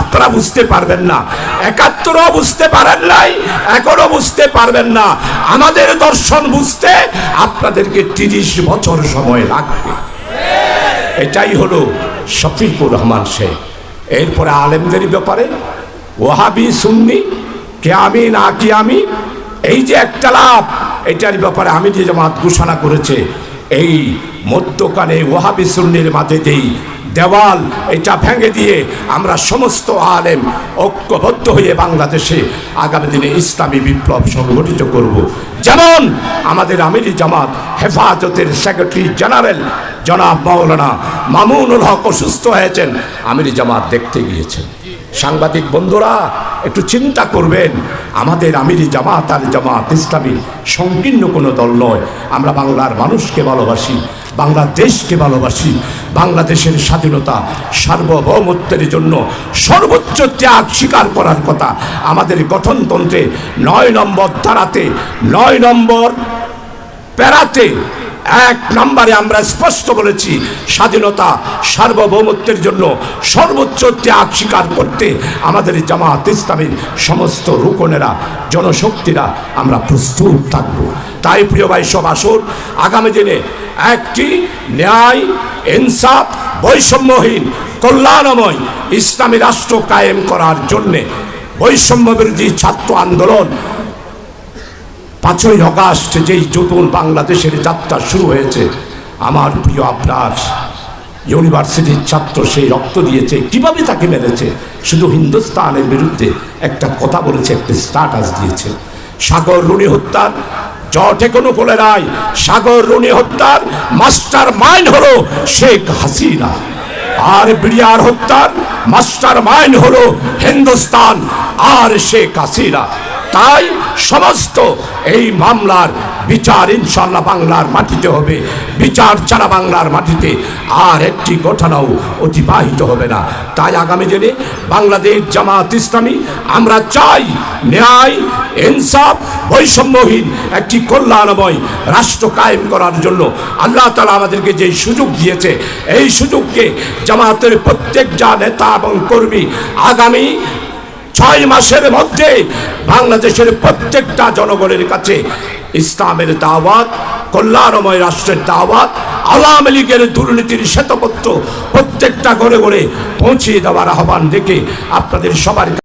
আপনারা বুঝতে পারবেন না। একাত্তরও বুঝতে পারেন নাই, এখনও বুঝতে পারবেন না। আমাদের দর্শন বুঝতে আপনাদেরকে তিরিশ বছর সময় লাগবে। এটাই হলো শফিকুর রহমান শেখ। এরপরে আলেমদের ব্যাপারে ওহাবি সুন্নি কে আমি না কি আমি এই যে একটা লাভ, এটার ব্যাপারে আমি যে জামাত ঘোষণা করেছে, এই মধ্যকানে ওহাবি সুন্নির মাঝে দেই দেওয়াল, এটা ভেঙে দিয়ে আমরা সমস্ত আলেম ঐক্যবদ্ধ হয়ে বাংলাদেশে আগামী দিনে ইসলামী বিপ্লব সংগঠিত করব। যেমন আমাদের আমিরি জামাত হেফাজতের সেক্রেটারি জেনারেল জনাব মাওলানা মামুনুল হক অসুস্থ হয়েছেন, আমিরি জামাত দেখতে গিয়েছেন সাংবাদিক বন্ধুরা, একটু চিন্তা করবেন, আমাদের আমিরি জামাত আর জামাত ইসলামী সংকীর্ণ কোনো দল নয়। আমরা বাংলার মানুষকে ভালোবাসি বাংলাদেশকে ভালোবাসি। বাংলাদেশের স্বাধীনতা, সার্বভৌমত্বের জন্য সর্বোচ্চ ত্যাগ স্বীকার করার কথা আমাদের গঠনতন্ত্রে নয় নম্বর ধারাতে, নয় নম্বর প্যারাতে, এক নম্বরে আমরা স্পষ্ট বলেছি, স্বাধীনতা, সার্বভৌমত্বের জন্য সর্বোচ্চ ত্যাগ স্বীকার করতে আমাদের জামাত ইসলামের সমস্ত রুকনেরা, জনশক্তিরা আমরা প্রস্তুত থাকব। তাই প্রিয় ভাই, সব আসুন, আগামী দিনে একটি ন্যায়, ইনসাফ, বৈষম্যহীন, কল্যাণময় ইসলামী রাষ্ট্র কায়েম করার জন্যে বৈষম্য বিরোধী ছাত্র আন্দোলন পাঁচই অগাস্ট যেই নতুন বাংলাদেশের যাত্রা শুরু হয়েছে, আমার প্রিয় আপনার ইউনিভার্সিটির ছাত্র সেই রক্ত দিয়েছে, কীভাবে তাকে মেরেছে? শুধু হিন্দুস্তানের বিরুদ্ধে একটা কথা বলেছে, একটা স্ট্যাটাস দিয়েছে। সাগর রুনি হত্যার জটে কোনো বলে নাই। সাগর রুনি হত্যার মাস্টার মাইন্ড হলো শেখ হাসিনা। আর বিডিআর হত্যার মাস্টার মাইন্ড হলো হিন্দুস্তান আর শেখ হাসিনা। তাই সমস্ত এই মামলার বিচার ইনশাল্লাহ বাংলার মাটিতে হবে। বিচার ছাড়া বাংলার মাটিতে আর একটি ঘটনাও অতিবাহিত হবে না। তাই আগামী দিনে বাংলাদেশ জামাত ইসলামী, আমরা চাই ন্যায়, ইনসাফ, বৈষম্যহীন একটি কল্যাণময় রাষ্ট্র কায়েম করার জন্য আল্লাহ তালা আমাদেরকে যে সুযোগ দিয়েছে, এই সুযোগকে জামাতের প্রত্যেক যা নেতা এবং কর্মী আগামী ছয় মাসের মধ্যে বাংলাদেশের প্রত্যেকটা জনগণের কাছে ইসলামের দাওয়াত, কল্যাণময় রাষ্ট্রের দাওয়াত, আওয়ামী লীগের দুর্নীতির শ্বেতপত্র প্রত্যেকটা ঘরে ঘরে পৌঁছিয়ে দেওয়ার আহ্বান দেখে আপনাদের সবার